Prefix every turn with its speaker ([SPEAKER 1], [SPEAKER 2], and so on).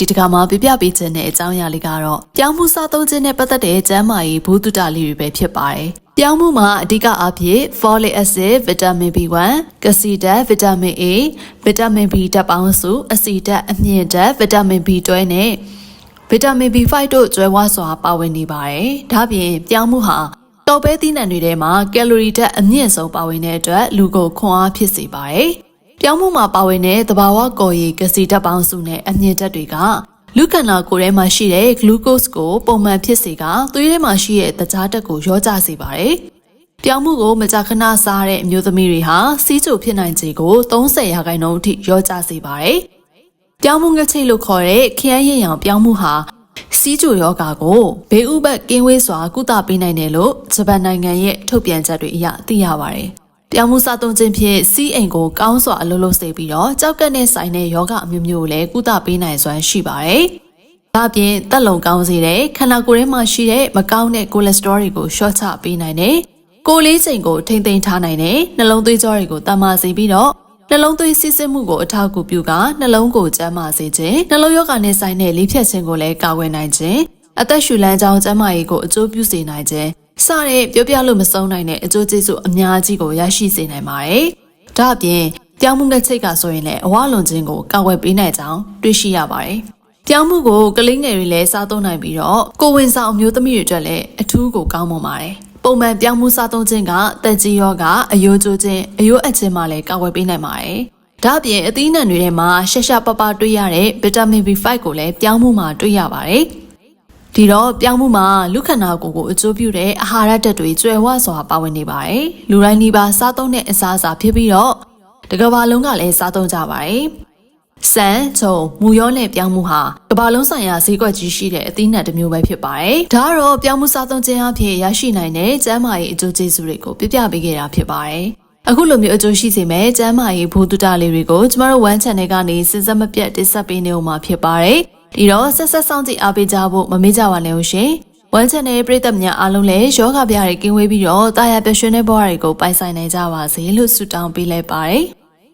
[SPEAKER 1] ဒီတခါမှာပြပြပေးခြင်းတဲ့အကြောင်းအရာလေးကတော့ပြောင်းမှုစားသုံးခြင်းနဲ့ပတ်သက်တဲ့ကျန်းမာရေးဘူးတုတလေးတွေပဲဖြစ်ပါတယ်။ပြောင်းမှုမှာအဓိကအားဖြင့် folic acid, vitamin B1, ကစီဓာတ် vitamin A, vitamin B ဓာတ်ပေါင်းစုအဆီဓာတ်အမြင့်ဓာတ် vitamin B12 နဲ့ဗီတာမင် B5 တို့ကျွဲဝါစွာပါဝင်နေပါတယ်။ဒါ့ပြင်ပြောင်းမှုဟာတော်ပဲသီးနှံတွေထဲမှာကယ်လိုရီဓာတ်အမြင့်ဆုံးပါဝင်တဲ့အတွက်လူကိုခွန်အားဖြစ်စေပါတယ်။ ပြောင်းမှုမှာပါဝင်တဲ့သဘာဝကော်ရည်ကစီဓာတ်ပေါင်းစုနဲ့အမြင့်ဓာတ်တွေကလူခန္ဓာကိုယ်ထဲမှာရှိတဲ့ဂလူးကို့စ်ကိုပုံမှန်ဖြစ်စေကသွေးထဲမှာရှိတဲ့တကြားဓာတ်ကိုရောကြစေပါတယ်။ပြောင်းမှုကိုမကြာခဏစားတဲ့အမျိုးသမီးတွေဟာစီးချိုဖြစ်နိုင်ခြေကို30ရာခိုင်နှုန်းအထိရောကြစေပါတယ်။ပြောင်းမှုငချိတ်လို့ခေါ်တဲ့ခရမ်းရင်ရောင်ပြောင်းမှုဟာစီးကျူယောဂါကိုဘေးဥပတ်ကင်းဝေးစွာကုသပေးနိုင်တယ်လို့ဂျပန်နိုင်ငံရဲ့ထုတ်ပြန်ချက်တွေအရသိရပါတယ်။ ပြောင်းမှုစားသုံးခြင်းဖြင့်စီးအိမ်ကိုကောင်းစွာအလုပ်လုပ်စေပြီးတော့ကြောက်ကက်နဲ့ဆိုင်တဲ့ယောဂအမျိုးမျိုးကိုလည်းကုသပေးနိုင်စွမ်းရှိပါတယ်။ဒါပြင်တက်လုံကောင်းစေတဲ့ခန္ဓာကိုယ်ထဲမှာရှိတဲ့မကောင်းတဲ့ကိုလက်စတရောတွေကိုရှော့ချပေးနိုင်တယ်။ကိုယ်လေးချိန်ကိုထိမ့်သိမ်းထားနိုင်တယ်။နှလုံးသွေးကြောတွေကိုတမာစေပြီးတော့နှလုံးသွေးစစ်စစ်မှုကိုအထောက်အကူပြုကနှလုံးကိုကျန်းမာစေခြင်းနှလုံးရောဂါနဲ့ဆိုင်တဲ့လေးဖြတ်ခြင်းကိုလည်းကာကွယ်နိုင်ခြင်းအသက်ရှူလမ်းကြောင်းကျန်းမာရေးကိုအကျိုးပြုစေနိုင်ခြင်း စတဲ့ပြောပြလို့မဆုံးနိုင်တဲ့အကျိုးကျေးဇူးအများကြီးကိုရရှိစေနိုင်ပါတယ်။ဒါ့အပြင်ပြောင်းမှုငချိတ်ကဆိုရင်လည်းအဝလွန်ခြင်းကိုကာကွယ်ပေးနိုင်ကြောင်းတွေ့ရှိရပါတယ်။ပြောင်းမှုကိုကလေးငယ်တွေလည်းစားသုံးနိုင်ပြီးတော့ကိုဝင်ဆောင်အမျိုးသမီးတွေအတွက်လည်းအထူးကိုကောင်းမွန်ပါတယ်။ပုံမှန်ပြောင်းမှုစားသုံးခြင်းကတက်ကြီးရောကအယိုးကျိုးခြင်းအယိုးအချင်းမှလည်းကာကွယ်ပေးနိုင်ပါတယ်။ဒါ့အပြင်အသီးနှံတွေထဲမှာရှက်ရှက်ပပတွေ့ရတဲ့ဗီတာမင် B5 ကိုလည်းပြောင်းမှုမှာတွေ့ရပါတယ်။ ဒီတော့ပြောင်းမှုမှာလူခန္ဓာကိုယ်ကိုအကျိုးပြုတဲ့အာဟာရဓာတ်တွေကျွဲဝစွာပါဝင်နေပါတယ်။လူတိုင်းဒီပါစားသုံးတဲ့အစားအစာဖြစ်ပြီးတော့တကဘာလုံးကလည်းစားသုံးကြပါတယ်။စံချုံမူရောနဲ့ပြောင်းမှုဟာကမ္ဘာလုံးဆိုင်ရာဈေးကွက်ကြီးရှိတဲ့အသီးနှံတစ်မျိုးပဲဖြစ်ပါတယ်။ဒါကတော့ပြောင်းမှုစားသုံးခြင်းအဖြစ်ရရှိနိုင်တဲ့ကျန်းမာရေးအကျိုးကျေးဇူးတွေကိုပြပြပေးခဲ့တာဖြစ်ပါတယ်။အခုလိုမျိုးအကျိုးရှိစေမဲ့ကျန်းမာရေးဘူတုတလေးတွေကိုကျမတို့ One Channel ကနေစဉ်ဆက်မပြတ်တင်ဆက်ပေးနေဦးမှာဖြစ်ပါတယ်။ ဒီတော့ဆက်ဆက်ဆောင်ကြည့်အားပေးကြဖို့မမေ့ကြပါနဲ့ဦးရှင်။ One Channel ပရိသတ်များအားလုံးလည်းယောဂဗျာတွေကင်းဝေးပြီးတော့တာယာပျော်ရွှင်တဲ့ဘဝတွေကိုပိုင်ဆိုင်နိုင်ကြပါစေလို့ဆုတောင်းပေးလိုက်ပါတယ်။